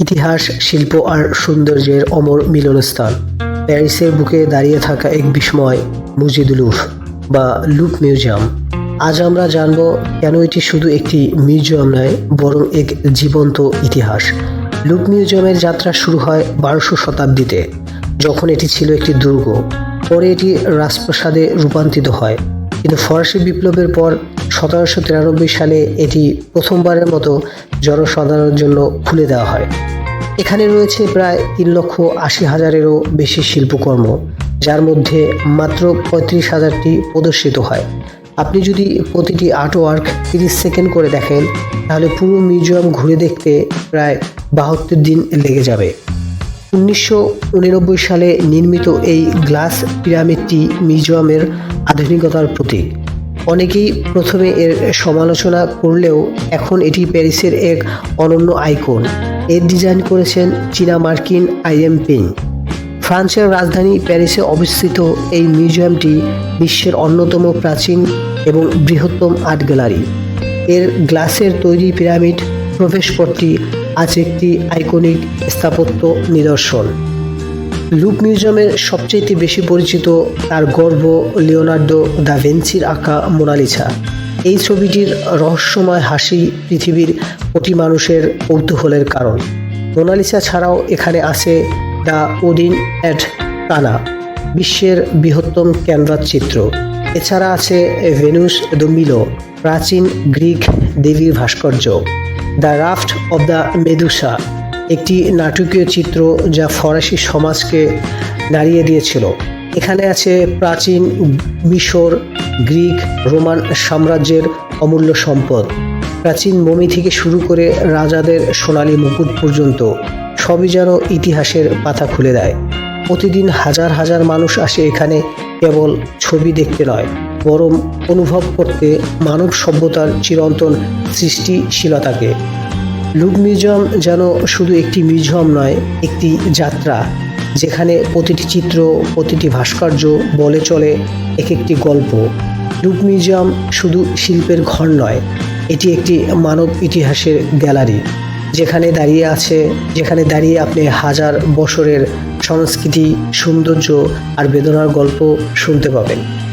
ইতিহাস, শিল্প আর সৌন্দর্যের অমর মিলনস্থান প্যারিসের বুকে দাঁড়িয়ে থাকা এক বিস্ময় মুজিদুলুফ বা লুপ মিউজিয়াম। আজ আমরা জানব কেন এটি শুধু একটি মিউজিয়াম নয়, বরং এক জীবন্ত ইতিহাস। লুপ মিউজিয়ামের যাত্রা শুরু হয় বারোশো শতাব্দীতে, যখন এটি ছিল একটি দুর্গ। পরে এটি রাজপ্রাসাদে রূপান্তরিত হয়। কিন্তু ফরাসি বিপ্লবের পর সতেরোশো তিরানব্বই সালে এটি প্রথমবারের মতো জনসাধারণের জন্য খুলে দেওয়া হয়। এখানে রয়েছে প্রায় তিন লক্ষ আশি হাজারেরও বেশি শিল্পকর্ম, যার মধ্যে মাত্র পঁয়ত্রিশ হাজারটি প্রদর্শিত হয়। আপনি যদি প্রতিটি আর্ট ওয়ার্ক তিরিশ সেকেন্ড করে দেখেন, তাহলে পুরো মিউজিয়াম ঘুরে দেখতে প্রায় বাহাত্তর দিন লেগে যাবে। উনিশশো সালে নির্মিত এই গ্লাস পিরামিডটি মিউজিয়ামের আধুনিকতার প্রতীক। অনেকেই প্রথমে এর সমালোচনা করলেও এখন এটি প্যারিসের এক অনন্য আইকন। এর ডিজাইন করেছেন চীনা মার্কিন আইএম পেং। ফ্রান্সের রাজধানী প্যারিসে অবস্থিত এই মিউজিয়ামটি বিশ্বের অন্যতম প্রাচীন এবং বৃহত্তম আর্ট গ্যালারি। এর গ্লাসের তৈরি পিরামিড প্রবেশপথটি আজ একটি আইকনিক স্থাপত্য নিদর্শন। লুক মিউজিয়ামের সবচেয়ে বেশি পরিচিত তার গর্ব লিওনার্দো দা ভেন্সির আঁকা মোনালিসা। এই ছবিটির রহস্যময় হাসি পৃথিবীর কোটি মানুষের কৌতূহলের কারণ। মোনালিসা ছাড়াও এখানে আছে দ্য ওডিন অ্যাট কানা, বিশ্বের বৃহত্তম ক্যানভাস চিত্র। এছাড়া আছে ভেনুস দ্য মিলো, প্রাচীন গ্রিক দেবীর ভাস্কর্য। The raft of the Medusa, একটি নাটকীয় চিত্র যা ফরাসি সমাজকে দাঁড়িয়ে দিয়েছিল। এখানে আছে প্রাচীন মিশর, গ্রিক, রোমান সাম্রাজ্যের অমূল্য সম্পদ। প্রাচীন মমি থেকে শুরু করে রাজাদের সোনালী মুকুট পর্যন্ত সবই যেন ইতিহাসের পাতা খুলে দেয়। প্রতিদিন হাজার হাজার মানুষ আসে এখানে, কেবল ছবি দেখতে নয়, বরং অনুভব করতে মানব সভ্যতার চিরন্তন সৃষ্টিশীলতাকে। লুক মিউজিয়াম যেন শুধু একটি মিউজিয়াম নয়, একটি যাত্রা, যেখানে প্রতিটি চিত্র, প্রতিটি ভাস্কর্য বলে চলে এক একটি গল্প। লুক মিউজিয়াম শুধু শিল্পের ঘর নয়, এটি একটি মানব ইতিহাসের গ্যালারি, যেখানে দাঁড়িয়ে আছে, যেখানে দাঁড়িয়ে আপনি হাজার বছরের সংস্কৃতি সৌন্দর্য আর বেদনার গল্প শুনতে পাবেন।